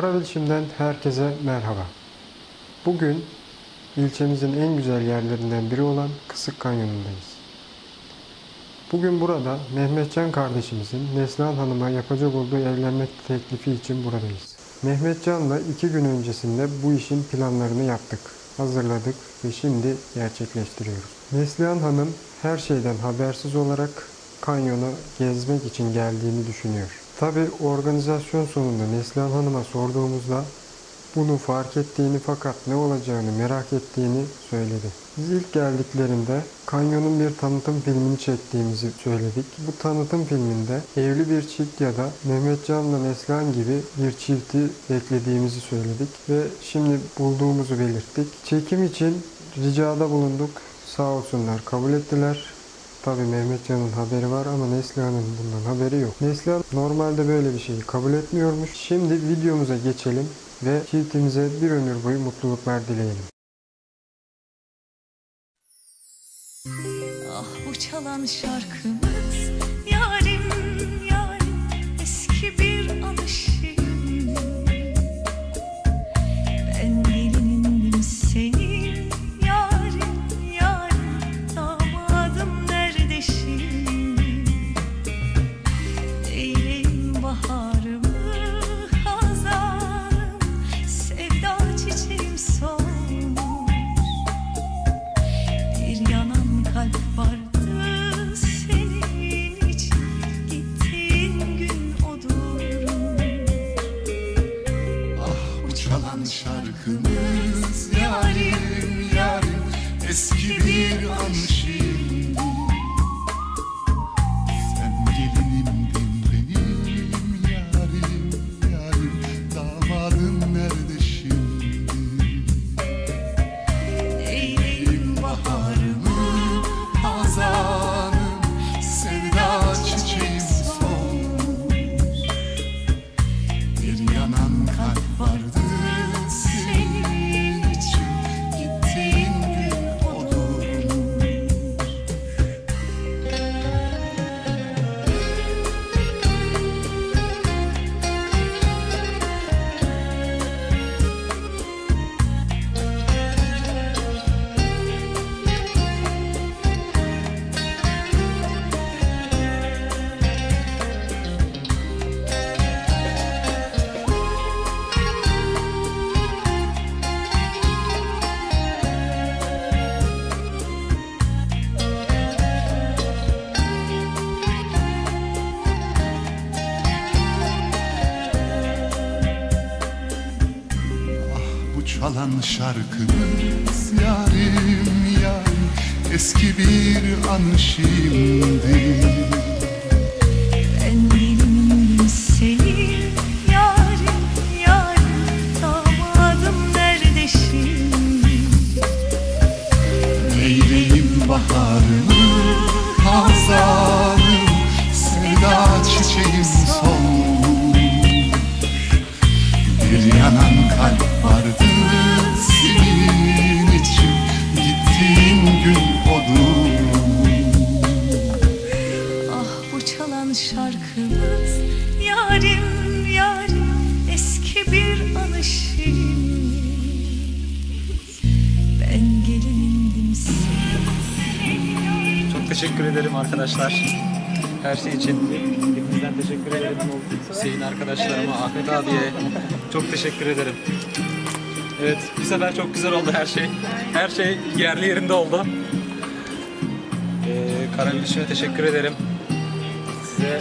Karabilçim'den herkese merhaba. Bugün ilçemizin en güzel yerlerinden biri olan Kısık Kanyonu'ndayız. Bugün burada Mehmetcan kardeşimizin Neslihan Hanım'a yapacak olduğu evlenme teklifi için buradayız. Mehmetcan'la iki gün öncesinde bu işin planlarını yaptık, hazırladık ve şimdi gerçekleştiriyoruz. Neslihan Hanım her şeyden habersiz olarak kanyonu gezmek için geldiğini düşünüyor. Tabi organizasyon sonunda Neslihan Hanım'a sorduğumuzda bunu fark ettiğini fakat ne olacağını merak ettiğini söyledi. Biz ilk geldiklerinde kanyonun bir tanıtım filmini çektiğimizi söyledik. Bu tanıtım filminde evli bir çift ya da Mehmetcan'la Neslihan gibi bir çifti beklediğimizi söyledik ve şimdi bulduğumuzu belirttik. Çekim için ricada bulunduk. Sağ olsunlar kabul ettiler. Tabi Mehmetcan'ın haberi var ama Neslihan'ın bundan haberi yok. Neslihan normalde böyle bir şeyi kabul etmiyormuş. Şimdi videomuza geçelim ve çiftimize bir ömür boyu mutluluklar dileyelim. Ah bu çalan şarkımız yarim şarkımız Bu çalan şarkımız yarim yarim Eski bir anı şimdi Teşekkür ederim arkadaşlar. Her şey için hepinizden teşekkür ederim. Hüseyin arkadaşlarıma, Ahmet abiye çok teşekkür ederim. Evet, bir sefer çok güzel oldu her şey. Her şey yerli yerinde oldu. Ee, Karagülüş'e teşekkür ederim. Size